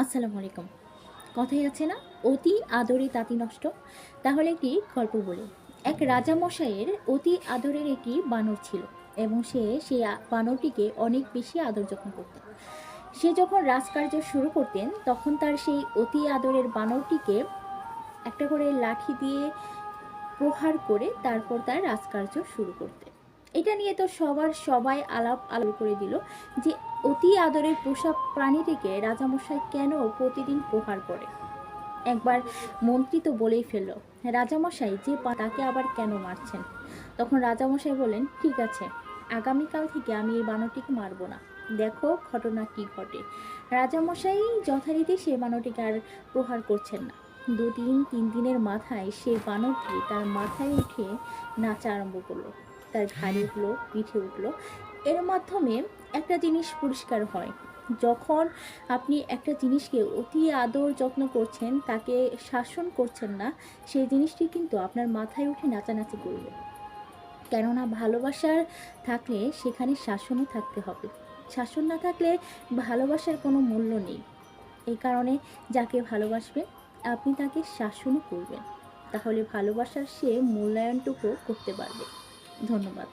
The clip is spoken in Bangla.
আসসালামু আলাইকুম। কথাই আছে না? অতি আদরে তাঁতি নষ্ট। তাহলে একটি গল্প বলি। এক রাজা মশাইয়ের অতি আদরের একটি বানর ছিল এবং সে সেই বানরটিকে অনেক বেশি আদর যত্ন করত। সে যখন রাজকার্য শুরু করতেন, তখন তার সেই অতি আদরের বানরটিকে একটা করে লাঠি দিয়ে প্রহার করে তারপর তার রাজকার্য শুরু করতে এটা নিয়ে তো সবার সবাই আলাপ আলাপ করে দিল যে অতি আদরের পোষা প্রাণীটিকে রাজামশাই কেন প্রতিদিন প্রহার করে? একবার মন্ত্রী তো বলেই ফেলল, রাজামশাই, যে পা তাকে আবার কেন মারছেন? তখন রাজামশাই বলেন ঠিক আছে, আগামীকাল থেকে আমি এই বানরটিকে মারবো না। দেখো ঘটনা কি ঘটে। রাজামশাই যথারীতি সেই বানরটিকে আর প্রহার করছেন না। দুদিন তিন দিনের মাথায় সেই বানরটি তার মাথায় উঠে নাচা আরম্ভ করল। তার ঘাড়ে উঠল, পিঠে উঠল। এর মাধ্যমে একটা জিনিস পরিষ্কার হয়। যখন আপনি একটা জিনিসকে অতি আদর যত্ন করছেন, তাকে শাসন করছেন না, সেই জিনিসটি কিন্তু আপনার মাথায় উঠে নাচানাচি করবে। কেননা ভালোবাসার থাকলে সেখানে শাসনও থাকতে হবে। শাসন না থাকলে ভালোবাসার কোনো মূল্য নেই। এই কারণে যাকে ভালোবাসবেন আপনি তাকে শাসনও করবেন। তাহলে ভালোবাসার সে মূল্যায়নটুকু করতে পারবে। ধন্যবাদ।